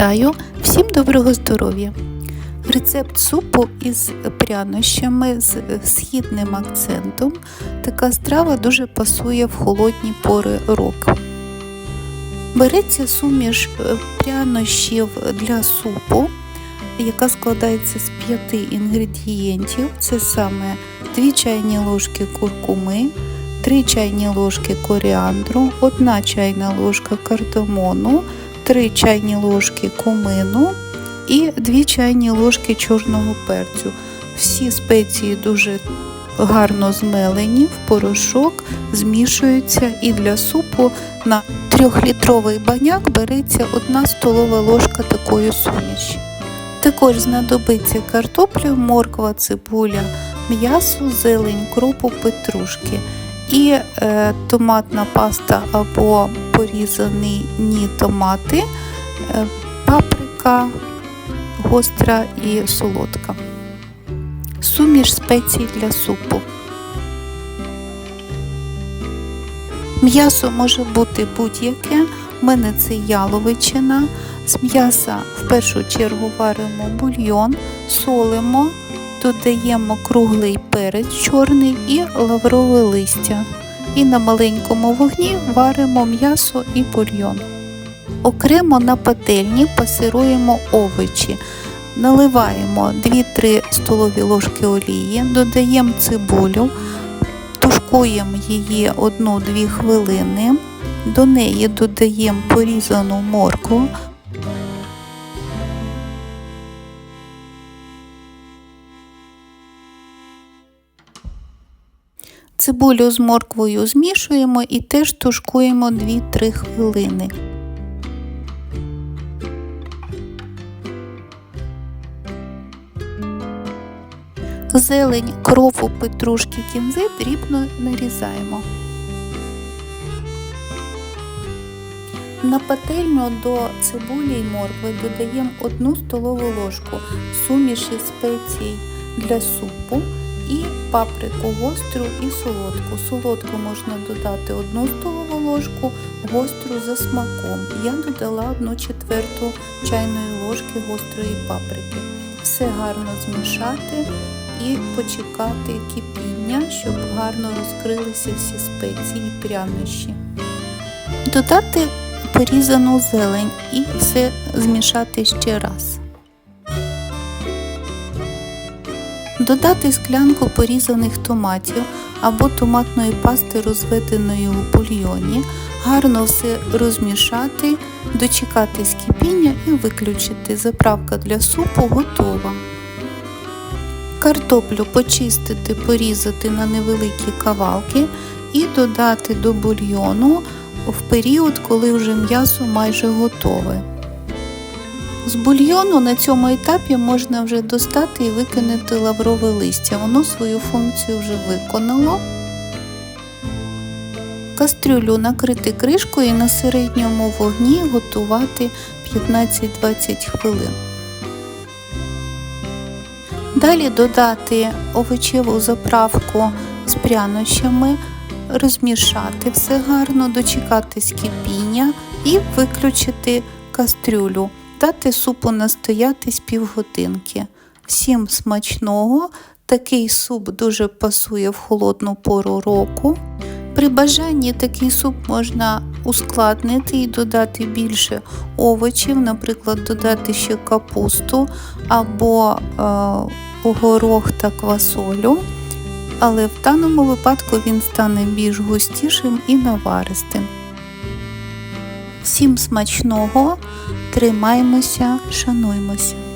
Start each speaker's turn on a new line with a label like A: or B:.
A: Вітаю! Всім доброго здоров'я! Рецепт супу із прянощами з східним акцентом. Така страва дуже пасує в холодні пори року. Береться суміш е, прянощів для супу, яка складається з п'яти інгредієнтів. Це саме 2 чайні ложки куркуми, 3 чайні ложки коріандру, 1 чайна ложка кардамону, 3 чайні ложки кумину і 2 чайні ложки чорного перцю. Всі спеції дуже гарно змелені в порошок, змішуються і для супу на 3-літровий баняк береться 1 столова ложка такої суміші. Також знадобиться картопля, морква, цибуля, м'ясо, зелень, кропу, петрушки і е, томатна паста або порізані ні томати, е, паприка гостра і солодка. Суміш спецій для супу. М'ясо може бути будь-яке. У мене це яловичина. З м'яса в першу чергу варимо бульйон, солимо, додаємо круглий перець чорний і лаврове листя. І на маленькому вогні варимо м'ясо і бульйон. Окремо на пательні пасируємо овочі. Наливаємо 2-3 столові ложки олії, додаємо цибулю, тушкуємо її 1-2 хвилини, до неї додаємо порізану моркву, Цибулю з морквою змішуємо і теж тушкуємо 2-3 хвилини. Зелень, крову, петрушки, кінзи дрібно нарізаємо. На пательню до цибулі й моркви додаємо 1 столову ложку суміші спецій для супу паприку гостру і солодку. Солодку можна додати 1 столову ложку, гостру за смаком. Я додала 1 четверту чайної ложки гострої паприки. Все гарно змішати і почекати кипіння, щоб гарно розкрилися всі спеції і прянощі. Додати порізану зелень і все змішати ще раз. Додати склянку порізаних томатів або томатної пасти, розведеної у бульйоні, гарно все розмішати, дочекатись кипіння і виключити. Заправка для супу готова. Картоплю почистити, порізати на невеликі кавалки і додати до бульйону в період, коли вже м'ясо майже готове. З бульйону на цьому етапі можна вже достати і викинути лаврове листя. Воно свою функцію вже виконало. Кастрюлю накрити кришкою і на середньому вогні готувати 15-20 хвилин. Далі додати овочеву заправку з прянощами, розмішати все гарно, дочекатись кипіння і виключити кастрюлю, дати супу настоятись півгодинки. Всім смачного! Такий суп дуже пасує в холодну пору року. При бажанні такий суп можна ускладнити і додати більше овочів, наприклад, додати ще капусту або е, горох та квасолю. Але в даному випадку він стане більш густішим і наваристим. Всім смачного, тримаймося, шануймося!